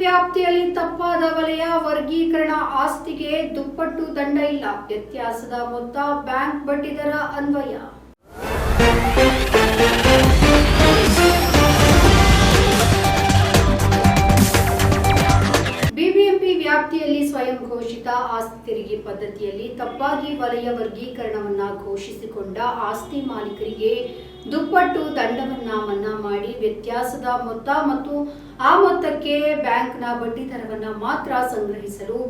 ವ್ಯಾಪ್ತಿಯಲ್ಲಿ ತಪ್ಪಾದ ವಲಯ ವರ್ಗೀಕರಣ ಆಸ್ತಿಗೆ ದುಪ್ಪಟ್ಟು ದಂಡ ಇಲ್ಲ. ವ್ಯತ್ಯಾಸದ ಮೊತ್ತ ಬ್ಯಾಂಕ್ ಬಡ್ಡಿದರ ಅನ್ವಯ. ವ್ಯಾಪ್ತಿಯಲ್ಲಿ ಸ್ವಯಂ ಘೋಷಿತ ಆಸ್ತಿ ತೆರಿಗೆ ಪದ್ಧತಿಯಲ್ಲಿ ತಪ್ಪಾಗಿ ವಲಯ ವರ್ಗೀಕರಣವನ್ನ ಘೋಷಿಸಿಕೊಂಡ ಆಸ್ತಿ ಮಾಲೀಕರಿಗೆ ದುಪ್ಪಟ್ಟು ದಂಡವನ್ನ ಮನ್ನಾ ಮಾಡಿ ವ್ಯತ್ಯಾಸದ ಮೊತ್ತ ಮತ್ತು ಆ ಮೊತ್ತಕ್ಕೆ ಬ್ಯಾಂಕ್ನ ಬಡ್ಡಿ ದರವನ್ನ ಮಾತ್ರ ಸಂಗ್ರಹಿಸಲು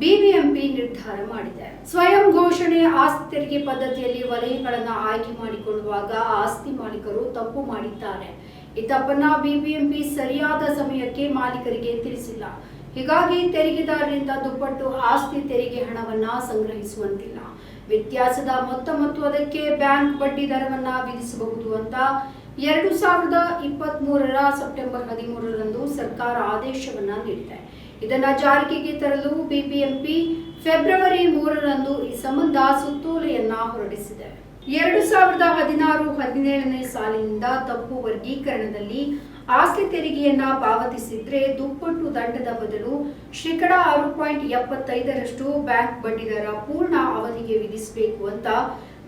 ಬಿಬಿಎಂಪಿ ನಿರ್ಧಾರ ಮಾಡಿದೆ. ಸ್ವಯಂ ಘೋಷಣೆ ಆಸ್ತಿ ತೆರಿಗೆ ಪದ್ಧತಿಯಲ್ಲಿ ವಲಯಗಳನ್ನ ಆಯ್ಕೆ ಮಾಡಿಕೊಳ್ಳುವಾಗ ಆಸ್ತಿ ಮಾಲೀಕರು ತಪ್ಪು ಮಾಡಿದ್ದಾರೆ. ಈ ತಪ್ಪನ್ನ ಬಿಬಿಎಂಪಿ ಸರಿಯಾದ ಸಮಯಕ್ಕೆ ಮಾಲೀಕರಿಗೆ ತಿಳಿಸಿಲ್ಲ. ಹೀಗಾಗಿ ತೆರಿಗೆದಾರರಿಂದ ದುಪ್ಪಟ್ಟು ಆಸ್ತಿ ತೆರಿಗೆ ಹಣವನ್ನ ಸಂಗ್ರಹಿಸುವಂತಿಲ್ಲ. ವ್ಯತ್ಯಾಸದ ಮೊತ್ತ ಮತ್ತು ಅದಕ್ಕೆ ಬ್ಯಾಂಕ್ ಬಡ್ಡಿ ದರವನ್ನ ವಿಧಿಸಬಹುದು ಅಂತ ಎರಡು ಸಾವಿರದ ಇಪ್ಪತ್ತ್ ಮೂರರ ಸೆಪ್ಟೆಂಬರ್ ಹದಿಮೂರರಂದು ಸರ್ಕಾರ ಆದೇಶವನ್ನ ನೀಡಿದೆ. ಇದನ್ನ ಜಾರಿಗೆ ತರಲು ಬಿಬಿಎಂಪಿ ಫೆಬ್ರವರಿ ಮೂರರಂದು ಈ ಸಂಬಂಧ ಸುತ್ತೋಲೆಯನ್ನ ಹೊರಡಿಸಿದೆ. ಎರಡು ಸಾವಿರದ ಹದಿನಾರು ಹದಿನೇಳನೇ ಸಾಲಿನಿಂದ ತಪ್ಪು ವರ್ಗೀಕರಣದಲ್ಲಿ ಆಸ್ತಿ ತೆರಿಗೆಯನ್ನ ಪಾವತಿಸಿದ್ರೆ ದುಪ್ಪಟ್ಟು ದಂಡದ ಬದಲು ಶೇಕಡ ಆರು ಪಾಯಿಂಟ್ ಎಪ್ಪತ್ತೈದರಷ್ಟು ಬ್ಯಾಂಕ್ ಬಡ್ಡಿದರ ಪೂರ್ಣ ಅವಧಿಗೆ ವಿಧಿಸಬೇಕು ಅಂತ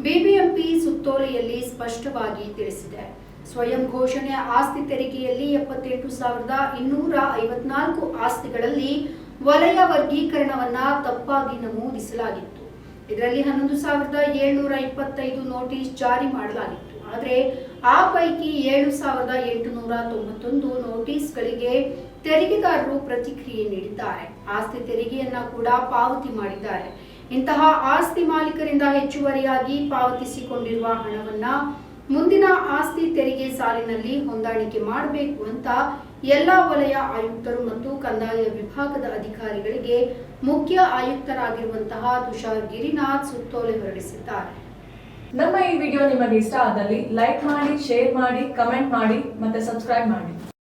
ಬಿಬಿಎಂಪಿ ಸುತ್ತೋಲೆಯಲ್ಲಿ ಸ್ಪಷ್ಟವಾಗಿ ತಿಳಿಸಿದೆ. ಸ್ವಯಂ ಘೋಷಣೆ ಆಸ್ತಿ ತೆರಿಗೆಯಲ್ಲಿ ಎಪ್ಪತ್ತೆಂಟು ಸಾವಿರದ ಇನ್ನೂರ ಐವತ್ನಾಲ್ಕು ಆಸ್ತಿಗಳಲ್ಲಿ ವಲಯ ವರ್ಗೀಕರಣವನ್ನ ತಪ್ಪಾಗಿ ನಮೂದಿಸಲಾಗಿತ್ತು. ಇದರಲ್ಲಿ ಹನ್ನೊಂದು ಸಾವಿರದ ಏಳ್ನೂರ ಇಪ್ಪತ್ತೈದು ನೋಟಿಸ್ ಜಾರಿ ಮಾಡಲಾಗಿತ್ತು. ಆದರೆ ಆ ಪೈಕಿ ಏಳು ಸಾವಿರದ ಎಂಟುನೂರ ತೊಂಬತ್ತೊಂದು ನೋಟಿಸ್ಗಳಿಗೆ ತೆರಿಗೆದಾರರು ಪ್ರತಿಕ್ರಿಯೆ ನೀಡಿದ್ದಾರೆ. ಆಸ್ತಿ ತೆರಿಗೆಯನ್ನ ಕೂಡ ಪಾವತಿ ಮಾಡಿದ್ದಾರೆ. ಇಂತಹ ಆಸ್ತಿ ಮಾಲೀಕರಿಂದ ಹೆಚ್ಚುವರಿಯಾಗಿ ಪಾವತಿಸಿಕೊಂಡಿರುವ ಹಣವನ್ನ ಮುಂದಿನ ಆಸ್ತಿ ತೆರಿಗೆ ಸಾಲಿನಲ್ಲಿ ಹೊಂದಾಣಿಕೆ ಮಾಡಬೇಕು ಅಂತ ಎಲ್ಲಾ ವಲಯ ಆಯುಕ್ತರು ಮತ್ತು ಕಂದಾಯ ವಿಭಾಗದ ಅಧಿಕಾರಿಗಳಿಗೆ ಮುಖ್ಯ ಆಯುಕ್ತರಾಗಿರುವಂತಹ ತುಷಾರ್ ಗಿರಿನಾಥ್ ಸುತ್ತೋಲೆ ಹೊರಡಿಸಿದ್ದಾರೆ. ನಮ್ಮ ಈ ವಿಡಿಯೋ ನಿಮಗೆ ಇಷ್ಟ ಆದಲ್ಲಿ ಲೈಕ್ ಮಾಡಿ, ಶೇರ್ ಮಾಡಿ, ಕಮೆಂಟ್ ಮಾಡಿ ಮತ್ತೆ ಸಬ್ಸ್ಕ್ರೈಬ್ ಮಾಡಿ.